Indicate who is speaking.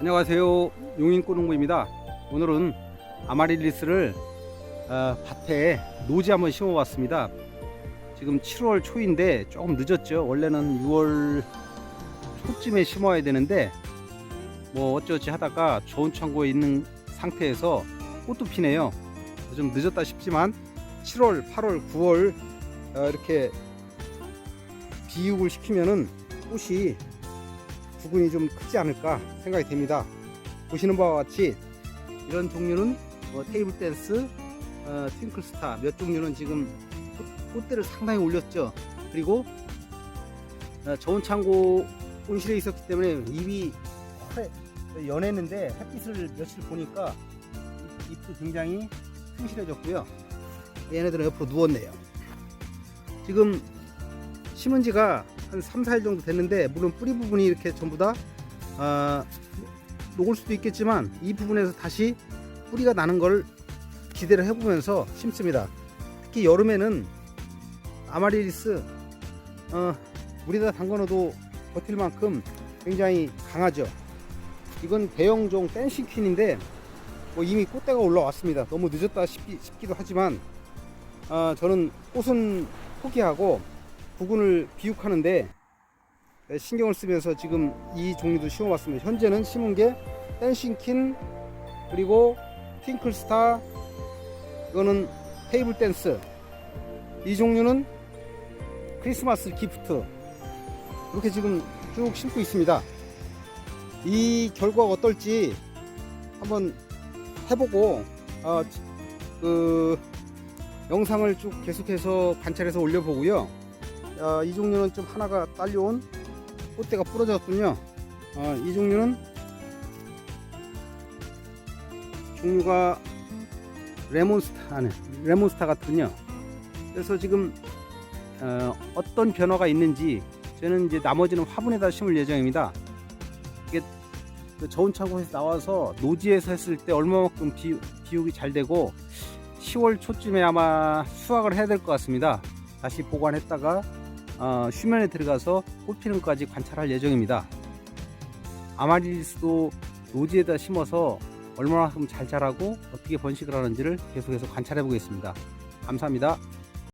Speaker 1: 안녕하세요. 용인꽃농부입니다. 오늘은 아마릴리스를 어, 밭에 노지 한번 심어 봤습니다. 지금 7월 초인데 조금 늦었죠. 원래는 6월 초쯤에 심어야 되는데 뭐 어쩌지 하다가 좋은 창고에 있는 상태에서 꽃도 피네요. 좀 늦었다 싶지만 7월, 8월, 9월 어, 이렇게 비육을 시키면은 꽃이 부근이 좀 크지 않을까 생각이 됩니다. 보시는 바와 같이 이런 종류는 뭐 테이블 댄스, 어, 트윙클스타 몇 종류는 지금 꽃- 꽃대를 상당히 올렸죠. 그리고 어, 저온 창고 온실에 있었기 때문에 잎이 연했는데 햇빛을 며칠 보니까 잎- 잎도 굉장히 튼실해졌고요. 얘네들은 옆으로 누웠네요. 지금 심은 지가 한 3, 4일 정도 됐는데 물론 뿌리 부분이 이렇게 전부 다 아, 녹을 수도 있겠지만 이 부분에서 다시 뿌리가 나는 걸 기대를 해보면서 심습니다. 특히 여름에는 아마리리스 어, 물에다 담궈놓어도 버틸 만큼 굉장히 강하죠. 이건 대형종 댄싱 퀸인데 뭐 이미 꽃대가 올라왔습니다. 너무 늦었다 싶기, 싶기도 하지만 아, 저는 꽃은 포기하고 부근을 비육하는데 신경을 쓰면서 지금 이 종류도 심어봤습니다. 현재는 심은 게 댄싱킨 그리고 팅클스타 이거는 테이블 댄스 이 종류는 크리스마스 기프트 이렇게 지금 쭉 심고 있습니다. 이 결과가 어떨지 한번 해보고 어, 그 영상을 쭉 계속해서 관찰해서 올려보고요. 어, 이 종류는 좀 하나가 딸려온 꽃대가 부러졌군요. 어, 이 종류는 종류가 레몬스타 네, 레몬스타 같군요. 그래서 지금 어, 어떤 변화가 있는지 저는 이제 나머지는 화분에다 심을 예정입니다. 이게 그 저온 창고에서 나와서 노지에서 했을 때 얼마만큼 비, 비육이 잘 되고 10월 초쯤에 아마 수확을 해야 될 것 같습니다. 다시 보관했다가 어, 휴면에 들어가서 꽃 피는 것까지 관찰할 예정입니다. 아마리리스도 노지에다 심어서 얼마만큼 잘 자라고 어떻게 번식을 하는지를 계속해서 관찰해 보겠습니다. 감사합니다.